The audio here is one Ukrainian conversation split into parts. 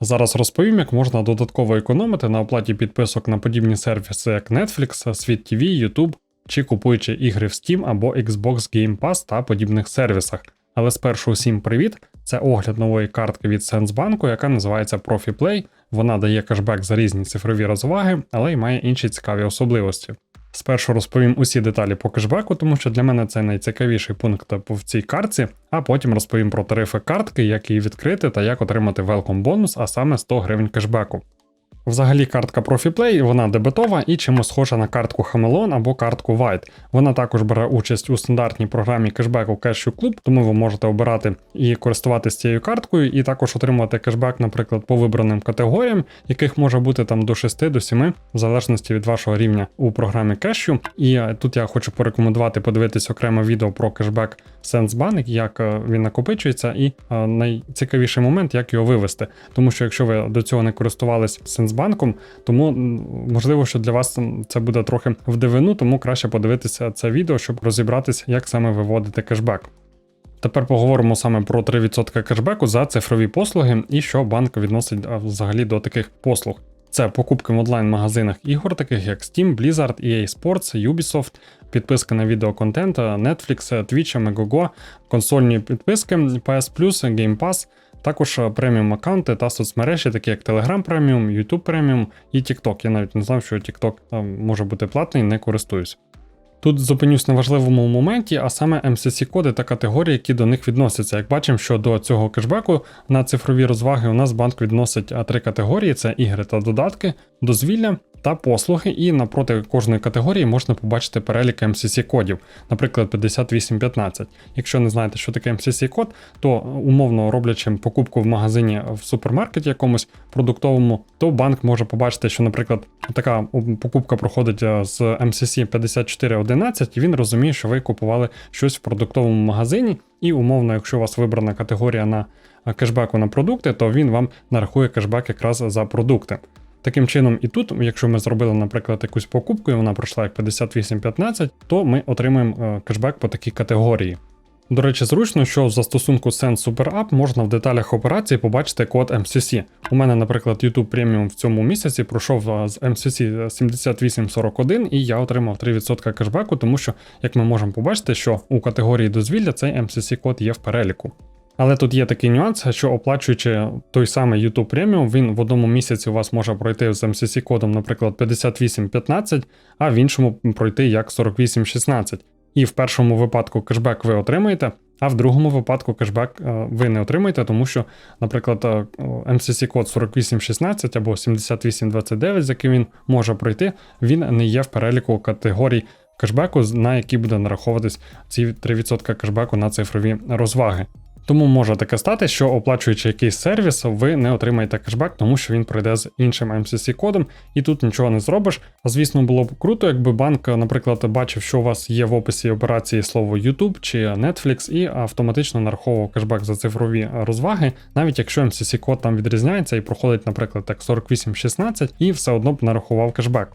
Зараз розповім, як можна додатково економити на оплаті підписок на подібні сервіси, як Netflix, Світ TV, YouTube, чи купуючи ігри в Steam або Xbox Game Pass та подібних сервісах. Але спершу усім привіт! Це огляд нової картки від Сенсбанку, яка називається ProfiPlay. Вона дає кешбек за різні цифрові розваги, але й має інші цікаві особливості. Спершу розповім усі деталі по кешбеку, тому що для мене це найцікавіший пункт в цій картці, а потім розповім про тарифи картки, як її відкрити та як отримати велком бонус, а саме 100 гривень кешбеку. Взагалі картка ProfiPlay, вона дебетова і чимось схожа на картку Хамелон або картку White. Вона також бере участь у стандартній програмі кешбеку Cashew Club, тому ви можете обирати і користуватися цією карткою, і також отримувати кешбек, наприклад, по вибраним категоріям, яких може бути там до 6 до 7, в залежності від вашого рівня у програмі Cashew. І е, тут я хочу порекомендувати подивитись окреме відео про кешбек SenseBank, як е, він накопичується, і е, найцікавіший момент, як його вивести. Тому що якщо ви до цього не користувались Сенсбанком, тому можливо, що для вас це буде трохи в дивину, тому краще подивитися це відео, щоб розібратися, як саме виводити кешбек. Тепер поговоримо саме про 3% кешбеку за цифрові послуги і що банк відносить взагалі до таких послуг. Це покупки в онлайн-магазинах ігор, таких як Steam, Blizzard, EA Sports, Ubisoft, підписка на відеоконтент, Netflix, Twitch, Megogo, консольні підписки, PS Plus, Game Pass, також преміум аккаунти та соцмережі, такі як Telegram Premium, YouTube Premium і TikTok. Я навіть не знав, що TikTok е, може бути платний, не користуюсь. Тут зупинюсь на важливому моменті, а саме MCC-коди та категорії, які до них відносяться. Як бачимо, що до цього кешбеку на цифрові розваги у нас банк відносить три категорії: це ігри та додатки, дозвілля та послуги. І напроти кожної категорії можна побачити перелік MCC-кодів, наприклад, 5815. Якщо не знаєте, що таке MCC-код, то умовно роблячи покупку в магазині в супермаркеті якомусь продуктовому, то банк може побачити, що, наприклад, така покупка проходить з MCC 5411, і він розуміє, що ви купували щось в продуктовому магазині, і умовно, якщо у вас вибрана категорія на кешбеку на продукти, то він вам нарахує кешбек якраз за продукти. Таким чином, і тут, якщо ми зробили, наприклад, якусь покупку, і вона пройшла як 5815, то ми отримаємо е, кешбек по такій категорії. До речі, зручно, що в застосунку Send Super App можна в деталях операції побачити код MCC. У мене, наприклад, YouTube Premium в цьому місяці пройшов е, з MCC 7841 і я отримав 3% кешбеку, тому що, як ми можемо побачити, що у категорії дозвілля цей MCC-код є в переліку. Але тут є такий нюанс, що оплачуючи той самий YouTube Premium, він в одному місяці у вас може пройти з MCC кодом, наприклад, 5815, а в іншому пройти як 4816. І в першому випадку кешбек ви отримаєте, а в другому випадку кешбек е, ви не отримаєте, тому що, наприклад, е, MCC код 4816 або 7829, з яким він може пройти, він не є в переліку категорій кешбеку, на які буде нараховуватись ці 3% кешбеку на цифрові розваги. Тому може таке стати, що оплачуючи якийсь сервіс, ви не отримаєте кешбек, тому що він пройде з іншим MCC-кодом, і тут нічого не зробиш. А звісно, було б круто, якби банк, наприклад, бачив, що у вас є в описі операції слово YouTube чи Netflix, і автоматично нараховував кешбек за цифрові розваги, навіть якщо MCC-код там відрізняється і проходить, наприклад, так 4816, і все одно б нарахував кешбек.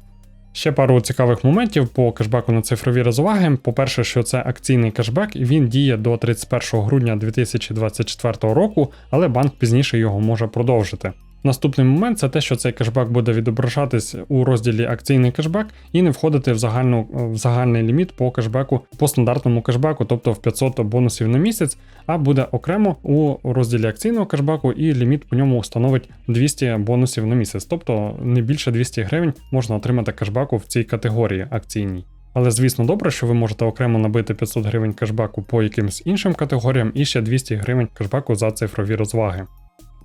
Ще пару цікавих моментів по кешбеку на цифрові розваги. По-перше, що це акційний кешбек, і він діє до 31 грудня 2024 року, але банк пізніше його може продовжити. Наступний момент це те, що цей кешбек буде відображатись у розділі акційний кешбек і не входити в загальну в загальний ліміт по кешбеку по стандартному кешбеку, тобто в 500 бонусів на місяць, а буде окремо у розділі акційного кешбеку, і ліміт по ньому становить 200 бонусів на місяць, тобто не більше 200 гривень можна отримати кешбеку в цій категорії акційній. Але звісно, добре, що ви можете окремо набити 500 гривень кешбеку по якимось іншим категоріям і ще 200 гривень кешбеку за цифрові розваги.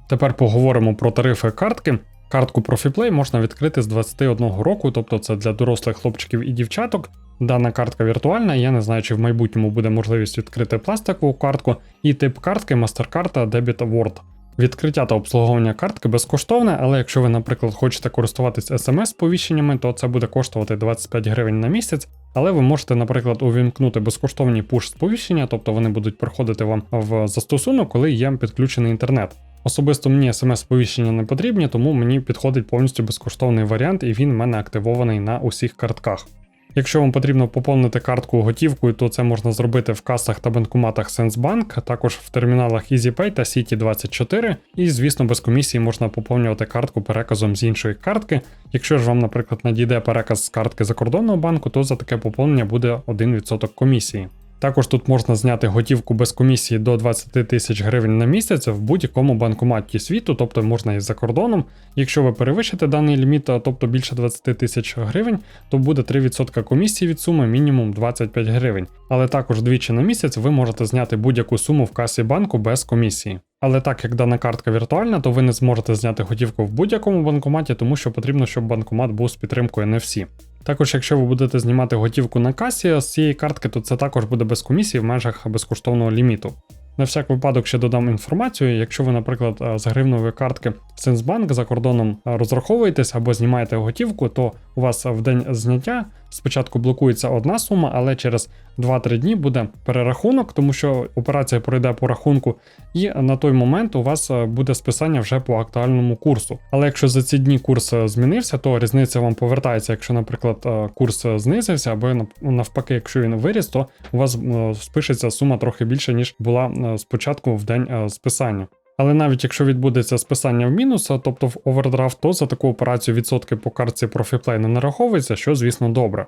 Тепер поговоримо про тарифи картки. Картку ProfiPlay можна відкрити з 21 року, тобто це для дорослих хлопчиків і дівчаток. Дана картка віртуальна, я не знаю, чи в майбутньому буде можливість відкрити пластикову картку, і тип картки MasterCard Debit Award. Відкриття та обслуговування картки безкоштовне, але якщо ви, наприклад, хочете користуватись смс-сповіщеннями, то це буде коштувати 25 гривень на місяць. Але ви можете, наприклад, увімкнути безкоштовні пуш-сповіщення, тобто вони будуть приходити вам в застосунок, коли є підключений інтернет. Особисто мені смс-сповіщення не потрібні, тому мені підходить повністю безкоштовний варіант, і він в мене активований на усіх картках. Якщо вам потрібно поповнити картку готівкою, то це можна зробити в касах та банкоматах Сенсбанк, а також в терміналах EasyPay та City24. І, звісно, без комісії можна поповнювати картку переказом з іншої картки. Якщо ж вам, наприклад, надійде переказ з картки закордонного банку, то за таке поповнення буде 1% комісії. Також тут можна зняти готівку без комісії до 20 тисяч гривень на місяць в будь-якому банкоматі світу, тобто можна і за кордоном. Якщо ви перевищите даний ліміт, тобто більше 20 тисяч гривень, то буде 3% комісії від суми, мінімум 25 гривень. Але також двічі на місяць ви можете зняти будь-яку суму в касі банку без комісії. Але так як дана картка віртуальна, то ви не зможете зняти готівку в будь-якому банкоматі, тому що потрібно, щоб банкомат був з підтримкою NFC. Також, якщо ви будете знімати готівку на касі з цієї картки, то це також буде без комісії в межах безкоштовного ліміту. На всяк випадок ще додам інформацію. Якщо ви, наприклад, з гривневої картки Сенсбанк за кордоном розраховуєтесь або знімаєте готівку, то у вас в день зняття спочатку блокується одна сума, але через 2-3 дні буде перерахунок, тому що операція пройде по рахунку, і на той момент у вас буде списання вже по актуальному курсу. Але якщо за ці дні курс змінився, то різниця вам повертається. Якщо, наприклад, курс знизився, або навпаки, якщо він виріс, то у вас спишеться сума трохи більше, ніж була спочатку в день списання. Але навіть якщо відбудеться списання в мінус, тобто в овердрафт, то за таку операцію відсотки по картці ProfiPlay не нараховується, що, звісно, добре.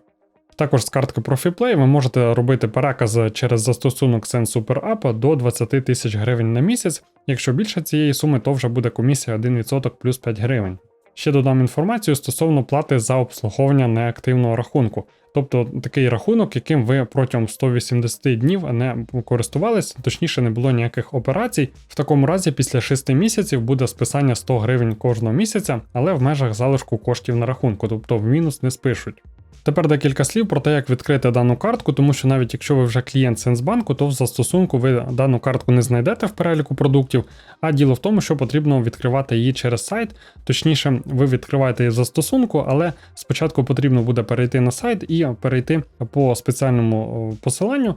Також з картки ProfiPlay ви можете робити переказ через застосунок Sense Super App до 20 тисяч гривень на місяць. Якщо більше цієї суми, то вже буде комісія 1% плюс 5 гривень. Ще додам інформацію стосовно плати за обслуговування неактивного рахунку, тобто такий рахунок, яким ви протягом 180 днів не користувалися, точніше не було ніяких операцій. В такому разі, після 6 місяців буде списання 100 гривень кожного місяця, але в межах залишку коштів на рахунку, тобто в мінус не спишуть. Тепер декілька слів про те, як відкрити дану картку, тому що навіть якщо ви вже клієнт Сенсбанку, то в застосунку ви дану картку не знайдете в переліку продуктів, а діло в тому, що потрібно відкривати її через сайт. Точніше, ви відкриваєте її в застосунку, але спочатку потрібно буде перейти на сайт і перейти по спеціальному посиланню,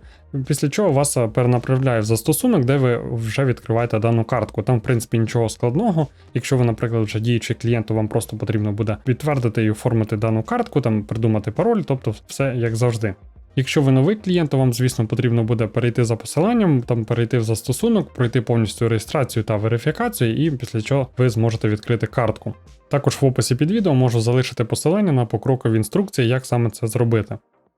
після чого вас перенаправляє в застосунок, де ви вже відкриваєте дану картку. Там, в принципі, нічого складного. Якщо ви, наприклад, вже діючий клієнт, то вам просто потрібно буде підтвердити і оформити дану картку, там придумати пароль, тобто все як завжди. Якщо ви новий клієнт, то вам, звісно, потрібно буде перейти за посиланням, там перейти в застосунок, пройти повністю реєстрацію та верифікацію, і після чого ви зможете відкрити картку. Також в описі під відео можу залишити посилання на покрокові інструкції, як саме це зробити.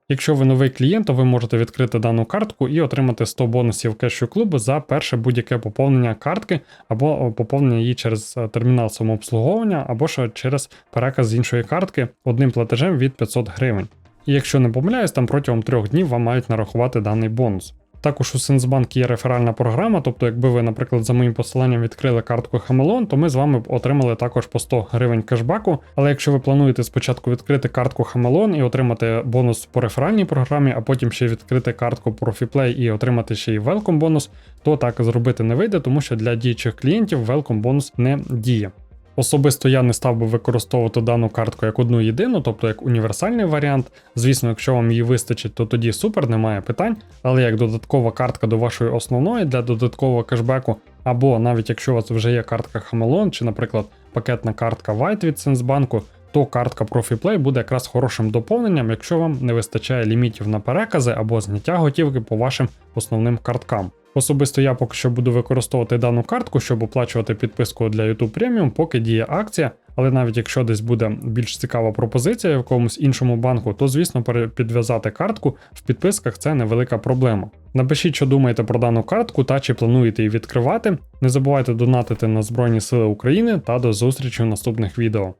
Якщо ви новий клієнт, то ви можете відкрити дану картку і отримати 100 бонусів кешу клубу за перше будь-яке поповнення картки або поповнення її через термінал самообслуговування, або ж через переказ з іншої картки одним платежем від 500 гривень. І якщо не помиляюсь, там протягом трьох днів вам мають нарахувати даний бонус. Також у Сенсбанк є реферальна програма, тобто, якби ви, наприклад, за моїм посиланням відкрили картку Хамелон, то ми з вами б отримали також по 100 гривень кешбаку. Але якщо ви плануєте спочатку відкрити картку Хамелон і отримати бонус по реферальній програмі, а потім ще відкрити картку ProfiPlay і отримати ще й Welcome бонус, то так зробити не вийде, тому що для діючих клієнтів Welcome бонус не діє. Особисто я не став би використовувати дану картку як одну єдину, тобто як універсальний варіант. Звісно, якщо вам її вистачить, то тоді супер, немає питань. Але як додаткова картка до вашої основної для додаткового кешбеку, або навіть якщо у вас вже є картка Хамелон, чи, наприклад, пакетна картка White від Сенсбанку, то картка ProfiPlay буде якраз хорошим доповненням, якщо вам не вистачає лімітів на перекази або зняття готівки по вашим основним карткам. Особисто я поки що буду використовувати дану картку, щоб оплачувати підписку для YouTube Premium, поки діє акція. Але навіть якщо десь буде більш цікава пропозиція в якомусь іншому банку, то звісно підв'язати картку в підписках це невелика проблема. Напишіть, що думаєте про дану картку та чи плануєте її відкривати. Не забувайте донатити на Збройні Сили України та до зустрічі в наступних відео.